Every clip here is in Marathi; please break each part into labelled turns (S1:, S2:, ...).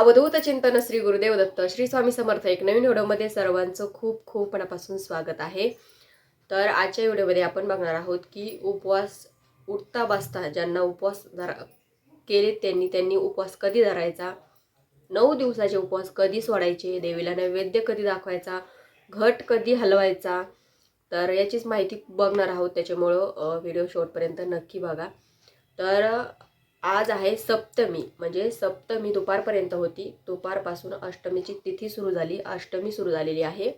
S1: अवधूत चिंतन श्री गुरुदेव दत्त श्री स्वामी समर्थ एक नवीन व्हिडिओमध्ये सर्वांचं खूप खूप मनापासून स्वागत आहे. तर आजच्या व्हिडिओमध्ये आपण बघणार आहोत की उपवास उठता बसता ज्यांना उपवास धरा केले त्यांनी त्यांनी उपवास कधी धरायचा? नऊ दिवसाचे उपवास कधी सोडायचे? देवीला नैवेद्य कधी दाखवायचा? घट कधी हलवायचा? तर याचीच माहिती बघणार आहोत. त्याच्यामुळं व्हिडिओ शेवटपर्यंत नक्की बघा. तर आज आहे सप्तमी म्हणजे सप्तमी दुपारपर्यंत होती. दुपारपासून अष्टमीची तिथी सुरू झाली. अष्टमी सुरू झालेली आहे.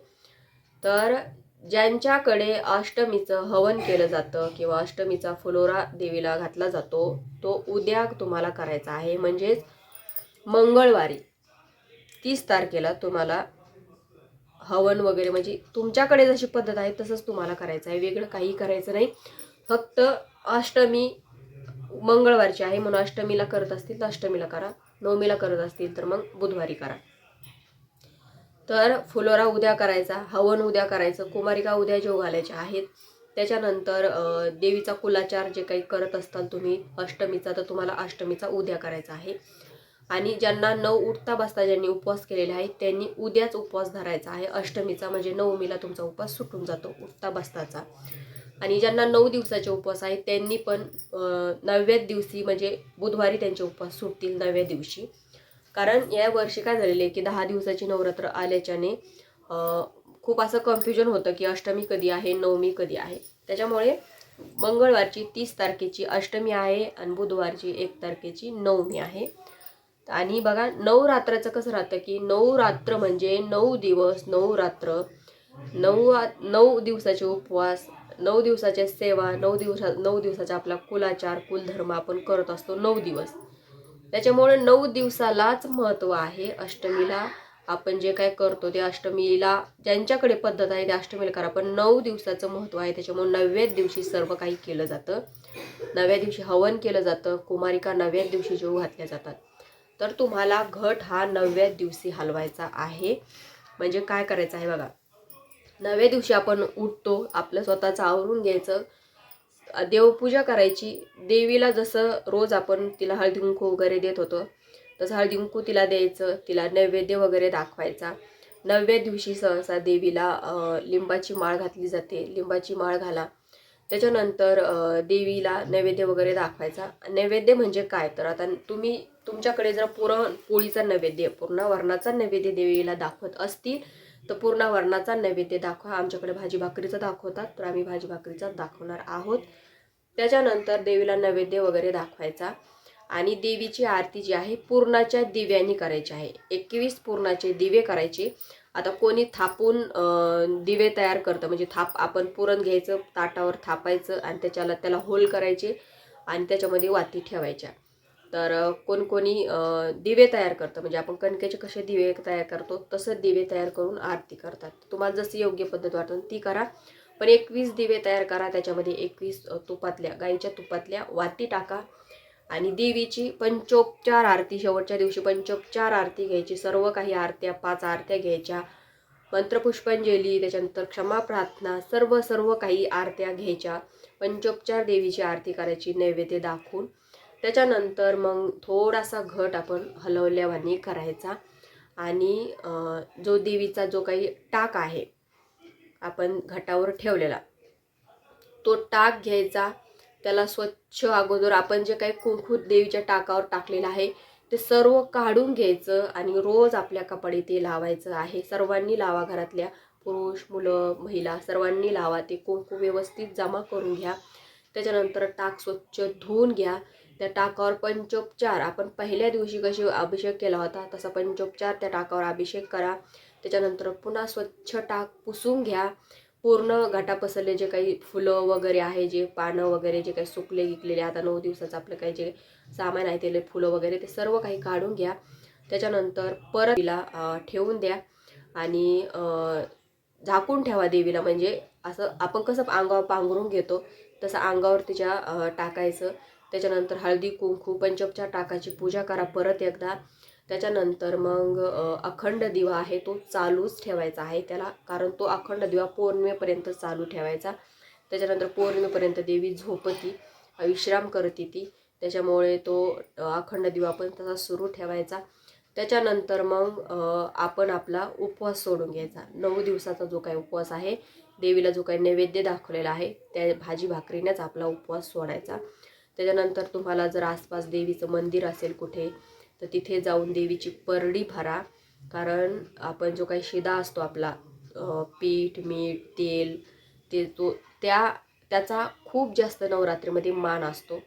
S1: तर ज्यांच्याकडे अष्टमीचं हवन केलं जातं किंवा अष्टमीचा फुलोरा देवीला घातला जातो तो उद्या तुम्हाला करायचा आहे. म्हणजेच मंगळवारी तीस तारखेला तुम्हाला हवन वगैरे म्हणजे तुमच्याकडे जशी पद्धत आहे तसंच तुम्हाला करायचं आहे. वेगळं काही करायचं नाही. फक्त अष्टमी मंगळवारची आहे म्हणून अष्टमीला करत असतील तर अष्टमीला करा. नवमीला करत असतील तर मग बुधवारी करा. तर फुलोरा उद्या करायचा हवन उद्या करायचं कुमारिका उद्या जेव घालायच्या आहेत. त्याच्यानंतर देवीचा कुलाचार जे काही करत असताल तुम्ही अष्टमीचा तर तुम्हाला अष्टमीचा उद्या करायचा आहे. आणि ज्यांना नऊ उठता बसता ज्यांनी उपवास केलेले आहेत त्यांनी उद्याच उपवास धरायचा आहे. अष्टमीचा म्हणजे नवमीला तुमचा उपवास सुटून जातो उठता बसताचा. आणि ज्यांना नऊ दिवसाचे उपवास आहेत त्यांनी पण नवव्या दिवशी म्हणजे बुधवारी त्यांचे उपवास सुटतील नवव्या दिवशी. कारण या वर्षी काय झालेले की दहा दिवसाची नवरात्र आल्याच्याने खूप असं कन्फ्युजन होतं की अष्टमी कधी आहे नवमी कधी आहे. त्याच्यामुळे मंगळवारची तीस तारखेची अष्टमी आहे आणि बुधवारची एक तारखेची नवमी आहे. आणि बघा नऊ रात्राचं कसं राहतं की नऊ रात्र म्हणजे नऊ दिवस नऊ रात्र नऊ नऊ दिवसाचे उपवास नऊ दिवसाच्या सेवा नऊ दिवसा नऊ दिवसाचा आपला कुलाचार कुलधर्म आपण करत असतो नऊ दिवस. त्याच्यामुळे नऊ दिवसालाच महत्त्व आहे अष्टमीला आपण जे काय करतो ते अष्टमीला ज्यांच्याकडे पद्धत आहे ते अष्टमीला करा. पण नऊ दिवसाचं महत्त्व आहे त्याच्यामुळे नवव्या दिवशी सर्व काही केलं जातं. नव्या दिवशी हवन केलं जातं कुमारिका नव्या दिवशी जेव घातल्या जातात. तर तुम्हाला घट हा नवव्या दिवशी हलवायचा आहे. म्हणजे काय करायचं आहे बघा. नव्या दिवशी आपण उठतो आपलं स्वतःचं आवरून घ्यायचं. देवपूजा करायची. देवीला जसं रोज आपण तिला हळदी कुंकू वगैरे देत होतो तसं हळदी कुंकू तिला द्यायचं तिला नैवेद्य वगैरे दाखवायचा. नवव्या दिवशी सहसा देवीला लिंबाची माळ घातली जाते. लिंबाची माळ घाला. त्याच्यानंतर देवीला नैवेद्य वगैरे दाखवायचा. नैवेद्य म्हणजे काय? तर आता तुम्ही तुमच्याकडे जर पुरण पोळीचा नैवेद्य पूर्ण वर्णाचा नैवेद्य देवीला दाखवत असतील तर पूर्ण वर्णाचा नैवेद्य दाखवा. आमच्याकडे भाजी भाकरीचा दाखवतात तर आम्ही भाजी भाकरीचा दाखवणार आहोत. त्याच्यानंतर देवीला नैवेद्य वगैरे दाखवायचा. आणि देवीची आरती जी आहे पूर्णाच्या दिव्यांनी करायची आहे. एकवीस पूर्णाचे दिवे करायचे. आता कोणी थापून दिवे तयार करतं म्हणजे थाप आपण पुरण घ्यायचं ताटावर थापायचं आणि त्याच्याला त्याला होल करायचे आणि त्याच्यामध्ये वाती ठेवायच्या. तर कोणकोणी दिवे तयार करतं. म्हणजे आपण कणकेचे कसे दिवे तयार करतो तसं दिवे तयार करून आरती करतात. तुम्हाला जशी योग्य पद्धत वाटतं ती करा. पण एकवीस दिवे तयार करा. त्याच्यामध्ये एकवीस तुपातल्या गाईच्या तुपातल्या वाती टाका. आणि देवीची पंचोपचार आरती शेवटच्या दिवशी पंचोपचार आरती घ्यायची. सर्व काही आरत्या पाच आरत्या घ्यायच्या. मंत्रपुष्पांजली त्याच्यानंतर क्षमा प्रार्थना सर्व सर्व काही आरत्या घ्यायच्या. पंचोपचार देवीची आरती करायची नैवेद्य दाखवून. त्याच्यानंतर मग थोडासा घट आपण हलवल्यावानी करायचा. आणि जो देवीचा जो काही टाक आहे आपण घटावर ठेवलेला तो टाक घ्यायचा. त्याला स्वच्छ अगोदर आपण जे काही कुंकू देवीच्या टाकावर टाकलेलं आहे ते सर्व काढून घ्यायचं आणि रोज आपल्या कपाळी ते लावायचं आहे. सर्वांनी लावा घरातल्या पुरुष मुलं महिला सर्वांनी लावा. ते कुंकू व्यवस्थित जमा करून घ्या. त्याच्यानंतर टाक स्वच्छ धुवून घ्या. त्या टाकावर पंचोपचार. आपण पहिल्या दिवशी कशी अभिषेक केला होता तसा पंचोपचार त्या टाकावर अभिषेक करा. त्याच्यानंतर पुन्हा स्वच्छ टाक पुसून घ्या. पूर्ण घाटा पसरले जे काही फुलं वगैरे आहे जे पानं वगैरे जे काही सुकले गिकलेले आता नऊ दिवसाचं आपलं काही जे सामान आहे ते फुलं वगैरे ते सर्व काही काढून घ्या. त्याच्यानंतर परत तिला ठेवून द्या. आणि झाकून ठेवा देवीला. म्हणजे असं आपण कसं अंगावर पांघरून घेतो तसं अंगावर तिच्या टाकायचं. त्याच्यानंतर हळदी कुंकू पंचोपचार टाकायची पूजा करा परत एकदा. त्याच्यानंतर मग अखंड दिवा आहे तो चालूच ठेवायचा आहे. त्याला कारण तो अखंड दिवा पौर्णिमेपर्यंत चालू ठेवायचा. त्याच्यानंतर पौर्णिमेपर्यंत देवी झोपती विश्राम करते ती. त्याच्यामुळे तो अखंड दिवा पण तसा सुरू ठेवायचा. त्याच्यानंतर मग आपण आपला उपवास सोडून घ्यायचा. नऊ दिवसाचा जो काही उपवास आहे देवीला जो काही नैवेद्य दाखवलेला आहे त्या भाजी भाकरीनेच आपला उपवास सोडायचा. त्याच्यानंतर तुम्हाला जर आसपास देवीचं मंदिर असेल कुठे तर तिथे जाऊन देवीची परडी भरा. कारण आपण जो काही शिदा असतो आपला पीठ मीठ तेल ते तो त्या त्याचा खूप जास्त नवरात्रीमध्ये मान असतो.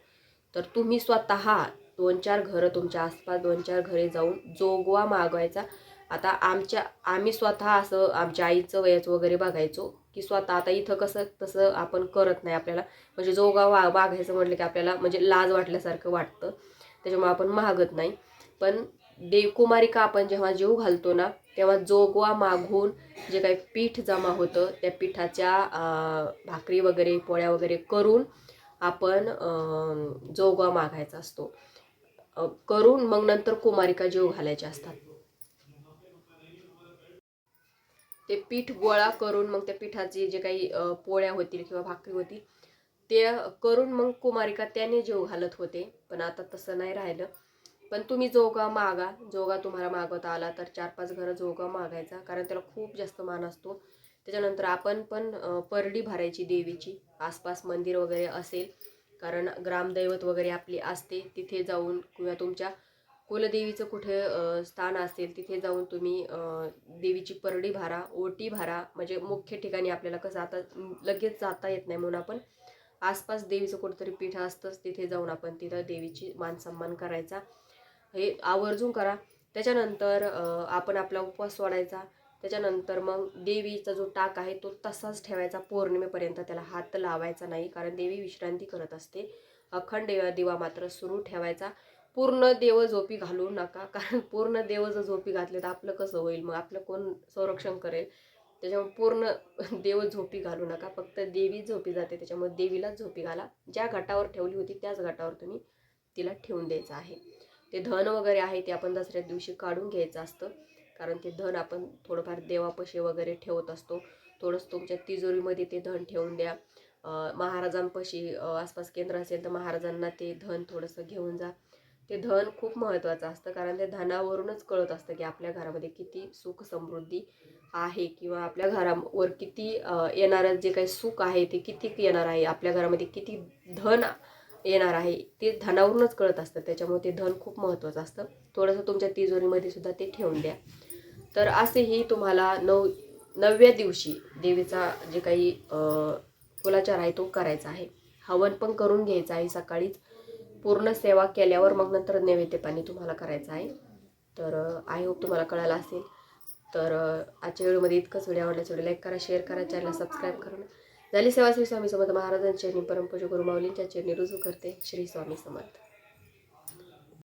S1: तर तुम्ही स्वतः दोन चार घरं तुमच्या आसपास दोन चार घरे जाऊन जोगवा मागवायचा. आता आमच्या आम्ही स्वतः असं आमच्या आईचं वयाचं वगैरे बघायचो. की स्वतः आता इथं कसं तसं आपण करत नाही आपल्याला. म्हणजे जोगा वा मागायचं म्हटलं की आपल्याला म्हणजे लाज वाटल्यासारखं वाटतं. त्याच्यामुळे आपण मागत नाही. पण देव कुमारिका आपण जेव्हा जीव घालतो ना तेव्हा जोगवा मागून जे काही पीठ जमा होतं त्या पिठाच्या भाकरी वगैरे पोळ्या वगैरे करून आपण जोगवा मागायचा असतो. करून मग नंतर कुमारिका जीव घालायच्या असतात. ते पीठ गोळा करून मग त्या पिठाचे जे काही पोळ्या होतील किंवा भाकरी होतील ते करून मग कुमारिका त्याने जेव घालत होते. पण आता तसं नाही राहिलं. पण तुम्ही जोगा मागा. जोगा तुम्हाला मागवता आला तर चार पाच घरं जोगा मागायचा. कारण त्याला खूप जास्त मान असतो. त्याच्यानंतर आपण पण परडी भरायची देवीची. आसपास मंदिर वगैरे असेल. कारण ग्रामदैवत वगैरे आपली असते. तिथे जाऊन किंवा तुमच्या कुलदेवीचं कुठे स्थान असेल तिथे जाऊन तुम्ही देवीची परडी भारा ओटी भारा म्हणजे मुख्य ठिकाणी आपल्याला कसं आता लगेच जाता येत नाही म्हणून आपण आसपास देवीचं कुठंतरी पीठ असतंच तिथे जाऊन आपण तिथं देवीची मान सन्मान करायचा. हे आवर्जून करा. त्याच्यानंतर आपण आपला उपवास सोडायचा. त्याच्यानंतर मग देवीचा जो टाक आहे तो तसाच ठेवायचा. पौर्णिमेपर्यंत त्याला हात लावायचा नाही कारण देवी विश्रांती करत असते. अखंड दिवा मात्र सुरू ठेवायचा. पूर्ण देव झोपी घालू नका. कारण पूर्ण देव जर झोपी घातले तर आपलं कसं होईल? मग आपलं कोण संरक्षण करेल? त्याच्यामुळे पूर्ण देव झोपी घालू नका. फक्त देवी झोपी जाते. त्याच्यामुळे देवीलाच झोपी घाला. ज्या घाटावर ठेवली होती त्याच घाटावर तुम्ही तिला ठेवून द्यायचं आहे. ते धन वगैरे आहे ते आपण दसऱ्या दिवशी काढून घ्यायचं असतं. कारण ते धन आपण थोडंफार देवापशी वगैरे ठेवत असतो. थोडंसं तुमच्या तिजोरीमध्ये ते धन ठेवून द्या. महाराजांपाशी आसपास केंद्र असेल तर महाराजांना ते धन थोडंसं घेऊन जा. ते धन खूप महत्त्वाचं असतं कारण ते धनावरूनच कळत असतं की आपल्या घरामध्ये किती सुख समृद्धी आहे किंवा आपल्या घरावर किती येणारं जे काही सुख आहे ते किती येणार आहे आपल्या घरामध्ये किती धन येणार आहे ते धनावरूनच कळत असतं. त्याच्यामुळे ते धन खूप महत्त्वाचं असतं. थोडंसं तुमच्या तिजोरीमध्ये सुद्धा ते ठेवून द्या. तर असेही तुम्हाला नऊ नवव्या दिवशी देवीचा जे काही फुलाचार कुलाचार आहे तो करायचा आहे. हवन पण करून घ्यायचा आहे सकाळीच. पूर्ण सेवा केल्यावर मग नंतर नैवेद्य पाणी तुम्हाला करायचं आहे. तर आय होप तुम्हाला कळालं असेल. तर आजच्या व्हिडिओमध्ये इतकंच. व्हिडिओ आवडल्याचं व्हिडिओ लाईक करा शेअर करा चॅनलला सबस्क्राईब करा. झाली सेवा श्री स्वामी समर्थ. महाराजांच्या चरणी परमपूज्य माऊलींच्या चरणी रुजू करते. श्री स्वामी समर्थ.